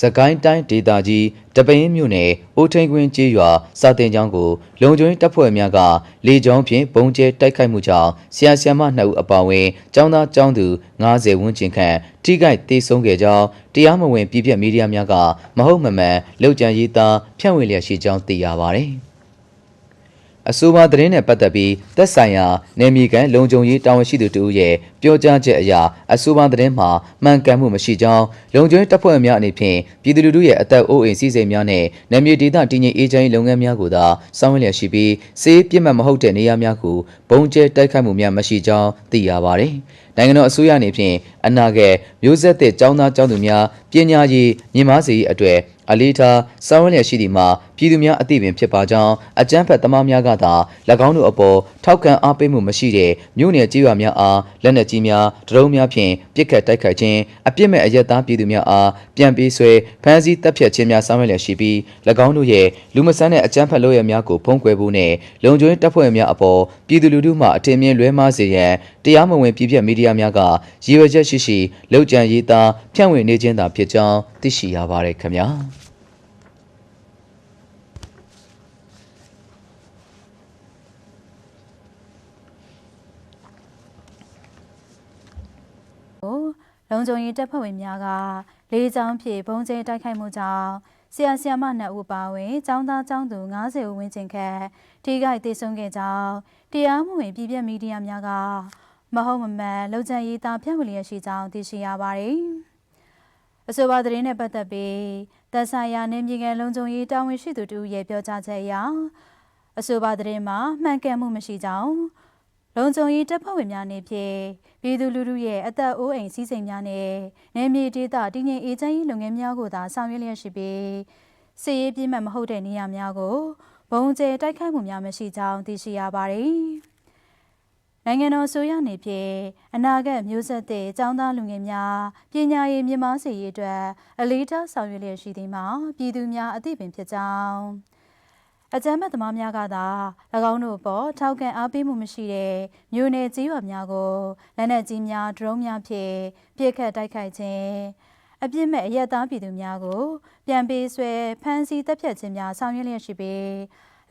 စကိုင်းတိုင်းဒေသကြီးတပင်းမြို့နယ်အိုးထိန်ကွင်းကျေးရွာစာတင်ကျောင်းကိုလုံခြုံရေးတပ်ဖွဲ့များကလေကြောင်းဖြင့်ပုံကျဲတိုက်ခိုက်မှုကြောင့်ဆရာဆရာမ2ဦးအပါအဝင်ကျောင်းသားကျောင်းသူ90ဝန်းကျင်ခန့်ထိခိုက်ဒေဆုံးခဲ့ကြောင်းတရားမဝင်ပြည်ပြမီဒီယာများကမဟုတ်မမှန်လောက်ကျန်ရေးသားဖြန့်ဝေလျက်ရှိကြောင်းသိရပါဗျ။ အဆိုပါသတင်းနဲ့ပတ်သက်ပြီးသက်ဆိုင်ရာနယ်မြေကန်လုံခြုံရေးတာဝန်ရှိသူတို့ရဲ့ပြောကြားချက်အရအဆိုပါသတင်းမှာမှန်ကန်မှုမရှိကြောင်းလုံခြုံရေးတပ်ဖွဲ့များအနေဖြင့်ပြည်သူလူထုရဲ့အသက်အိုးအိမ်စီးစိမ်များနဲ့နယ်မြေဒေသတည်ငြိမ်အေးချမ်းရေးလုပ်ငန်းများကိုသာစောင့်ရလျက်ရှိပြီးစေးပြစ်မှတ်မဟုတ်တဲ့နေရာများကိုဘုံကျဲတိုက်ခိုက်မှုများမရှိကြောင်းသိရပါတယ်။နိုင်ငံတော်အစိုးရအနေဖြင့်အနာဂတ်မျိုးဆက်သစ်ចောင်းသားចောင်းသူများပညာရေးမြင့်မားစေရေးအတွက် အလေးထားစောင်းရလျက်ရှိသည်မှာပြည်သူများအသိပင်ဖြစ်ပါကြောင်းအကြမ်းဖက်သမားများကသာ၎င်းတို့အပေါ်ထောက်ခံအားပေးမှုမရှိတဲ့မြို့နယ်ကြေးရွာများအားလက်နက်ကြီးများဒရုန်းများဖြင့်ပစ်ခတ်တိုက်ခိုက်ခြင်းအပြစ်မဲ့အရက်သားပြည်သူများအားပြန်ပေးဆွဲဖမ်းဆီးတပ်ဖြတ်ခြင်းများဆောင်ရွက်လျက်ရှိပြီး၎င်းတို့ရဲ့လူမဆန်းတဲ့အကြမ်းဖက်လုပ်ရများကိုဖုံးကွယ်ဖို့နဲ့လုံခြုံရေးတပ်ဖွဲ့များအပေါ်ပြည်သူလူထုမှအထင်မြင်လွဲမှားစေရန်တရားမဝင်ပြည်ပြမီဒီယာများကရည်ရွယ်ချက်ရှိရှိလောက်ကျန်ရေးသားဖြန့်ဝေနေခြင်းသာဖြစ်ကြောင်းသိရှိရပါတယ်ခင်ဗျာ ကို လုံခြုံရေးတပ်ဖွဲ့ဝင်များကလေးချောင်းဖြင့်ဘုံကျဲတိုက်ခိုက်မှုကြောင့်ဆရာဆရာမနှစ်ဦးပါဝင်ចောင်းသားចောင်းသူ90ဦးဝန်းကျင်ခန့်ထိခိုက်ဒေဆုံးခဲ့ကြောင်းတရားမဝင်ပြည်ပြမီဒီယာများကမဟုတ်မမှန်လုံခြံရေးသားဖြန့်ဝေလျက်ရှိကြောင်းသိရှိရပါတယ်။အဆိုပါသတင်းနဲ့ပတ်သက်ပြီးသက်ဆိုင်ရာနေမြေကန်လုံခြုံရေးတာဝန်ရှိသူတို့ရဲ့ပြောကြားချက်အရအဆိုပါသတင်းမှာမှန်ကန်မှုမရှိကြောင်း လုံခြုံရေးတပ်ဖွဲ့ဝင်များအနေဖြင့်ပြည်သူလူထုရဲ့အသက်အိုးအိမ်စီးစိမ်များနဲ့နယ်မြေဒေသတည်ငြိမ်အေးချမ်းရေးလုပ်ငန်းများကိုသာဆောင်ရွက်လျက်ရှိပြီးစစ်ရေးပြင်းမှတ်မဟုတ်တဲ့နေရာများကိုဘုံကျဲတိုက်ခိုက်မှုများမရှိကြောင်းသိရှိရပါတယ်။နိုင်ငံတော်ဆိုရအနေဖြင့်အနာဂတ်မျိုးဆက်သစ်ចောင်းသားလူငယ်များပညာရေးမြင့်မားစေရေးအတွက်အလေးထားဆောင်ရွက်လျက်ရှိသည်မှာပြည်သူများအသိပင်ဖြစ်ကြောင်း အကြမ်းမဲ့သမားများကသာ၎င်းတို့အပေါ်ထောက်ခံအားပေးမှုမရှိတဲ့မြို့နယ်ကြီးရွာများကိုလက်နက်ကြီးများဒရုန်းများဖြင့်ပစ်ခတ်တိုက်ခိုက်ခြင်းအပြစ်မဲ့အရက်သားပြည်သူများကို ပြန်ပေးဆွဲဖမ်းဆီးတပ်ဖြတ်ခြင်းများဆောင်ရွက်လျက်ရှိပြီး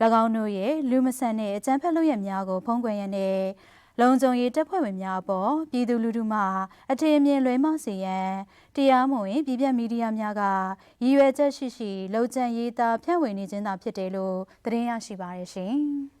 ၎င်းတို့ရဲ့လူမဆန်တဲ့အကြမ်းဖက်လုပ်ရများကိုဖုံးကွယ်ရန်နဲ့ လုံခြုံရေးတပ်ဖွဲ့ဝင်များအပေါ်ပြည်သူလူထုမှအထင်အမြင်လွဲမှားစေရန်တရားမဝင်ပြည်ပြမီဒီယာများကရည်ရွယ်ချက်ရှိရှိလှုပ်ကြံရေးသားဖြန့်ဝေနေခြင်းသာဖြစ်တယ်လို့သတင်းရရှိပါရရှင်။